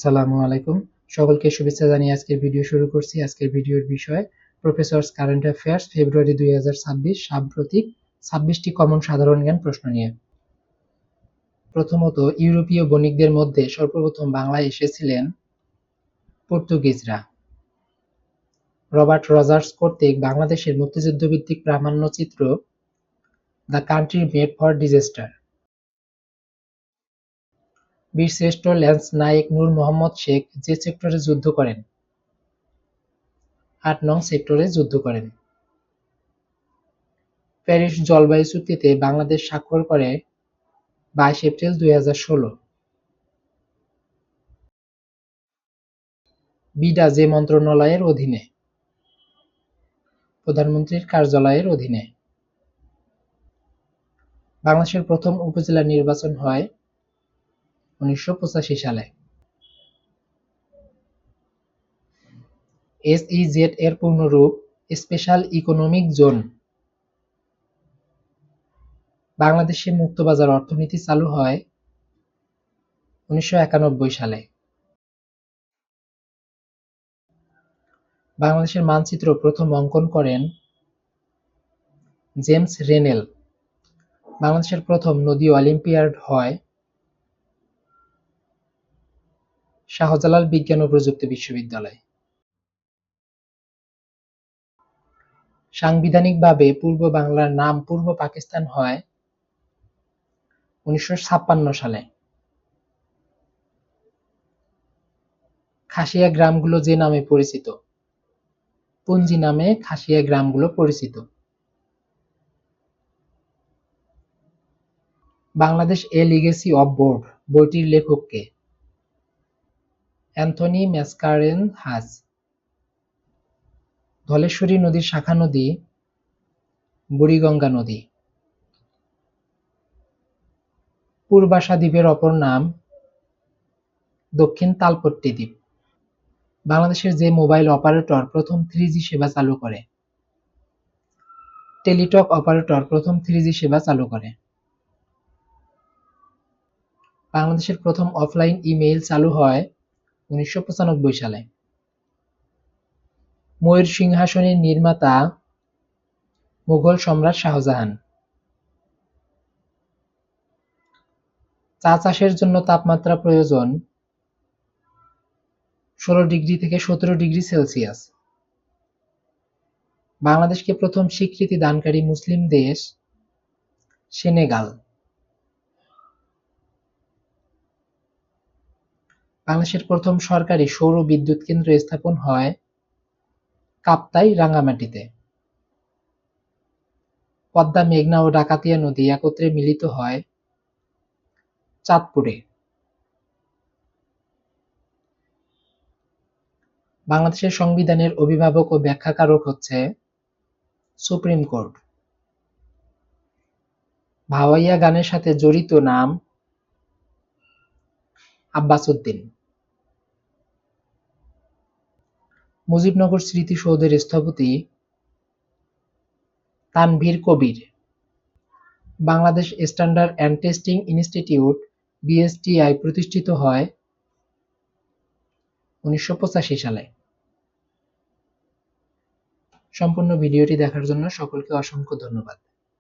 আসসালামু আলাইকুম। সকলকে শুভেচ্ছা জানিয়ে আজকের ভিডিও শুরু করছি। আজকের ভিডিওর বিষয় প্রফেসরস কারেন্ট অ্যাফেয়ার্স, ফেব্রুয়ারি দুই সাম্প্রতিক ছাব্বিশটি কমন সাধারণ জ্ঞান প্রশ্ন নিয়ে। প্রথমত, ইউরোপীয় বণিকদের মধ্যে সর্বপ্রথম বাংলায় এসেছিলেন পর্তুগিজরা। রবার্ট রজার্স কর্তৃক বাংলাদেশের মুক্তিযুদ্ধভিত্তিক প্রামাণ্য চিত্র the country made for disaster বীরশ্রেষ্ঠ ল্যান্স নায়েক নূর মোহাম্মদ শেখ যে সেক্টরে যুদ্ধ করেন, আট নং সেক্টরে যুদ্ধ করেন। প্যারিস জলবায়ু চুক্তিতে বাংলাদেশ স্বাক্ষর করে বাইশ এপ্রিল দুই হাজার ষোলো। বিডা যে মন্ত্রণালয়ের অধীনে, প্রধানমন্ত্রীর কার্যালয়ের অধীনে। বাংলাদেশের প্রথম উপজেলা নির্বাচন হয় উনিশশো পঁচাশি সালে। এসইজেড এর পূর্ণরূপ স্পেশাল ইকোনমিক জোন। বাংলাদেশে মুক্তবাজার অর্থনীতি চালু হয় উনিশশো একানব্বই সালে। বাংলাদেশের মানচিত্র প্রথম অঙ্কন করেন জেমস রেনেল। বাংলাদেশের প্রথম নদী অলিম্পিয়াড হয় শাহজালাল বিজ্ঞান ও প্রযুক্তি বিশ্ববিদ্যালয়। সাংবিধানিকভাবে পূর্ব বাংলার নাম পূর্ব পাকিস্তান হয় উনিশশো ছাপ্পান্ন সালে। খাসিয়া গ্রামগুলো যে নামে পরিচিত, পুঞ্জি নামে খাসিয়া গ্রামগুলো পরিচিত। Bangladesh a legacy of blood, বইটির লেখক কে অ্যান্থনি ম্যাসকারেন হাজ ধলেশ্বরী নদীর শাখা নদী, বুড়িগঙ্গা নদী। পূর্বাশা দ্বীপের অপর নাম দক্ষিণ তালপট্টি দ্বীপ। বাংলাদেশের যে মোবাইল অপারেটর প্রথম থ্রি সেবা চালু করে। টেলিটক অপারেটর প্রথম থ্রি সেবা চালু করে। বাংলাদেশের প্রথম অফলাইন ইমেইল চালু হয় উনিশশো পঁচানব্বই সালে। ময়ূর সিংহাসনের নির্মাতা মুঘল সম্রাট শাহজাহান। চা চাষের জন্য তাপমাত্রা প্রয়োজন ষোলো ডিগ্রি থেকে সতেরো ডিগ্রি সেলসিয়াস। বাংলাদেশকে প্রথম স্বীকৃতি দানকারী মুসলিম দেশ সেনেগাল। বাংলাদেশের প্রথম সরকারি সৌর বিদ্যুৎ কেন্দ্র স্থাপন হয় কাপ্তাই রাঙ্গামাটিতে। পদ্মা, মেঘনা ও ডাকাতিয়া নদী একত্রে মিলিত হয় চাঁদপুরে। বাংলাদেশের সংবিধানের অভিভাবক ও ব্যাখ্যাকারক হচ্ছে সুপ্রিম কোর্ট। ভাওয়াইয়া গানের সাথে জড়িত নাম আব্বাস মুজিবনগর স্মৃতিসৌধের স্থপতি Tanvir Kabir. Bangladesh Standard and Testing Institute, BSTI, প্রতিষ্ঠিত হয় উনিশশো পঁচাশি সালে। সম্পূর্ণ ভিডিওটি দেখার জন্য সকলকে অসংখ্য ধন্যবাদ।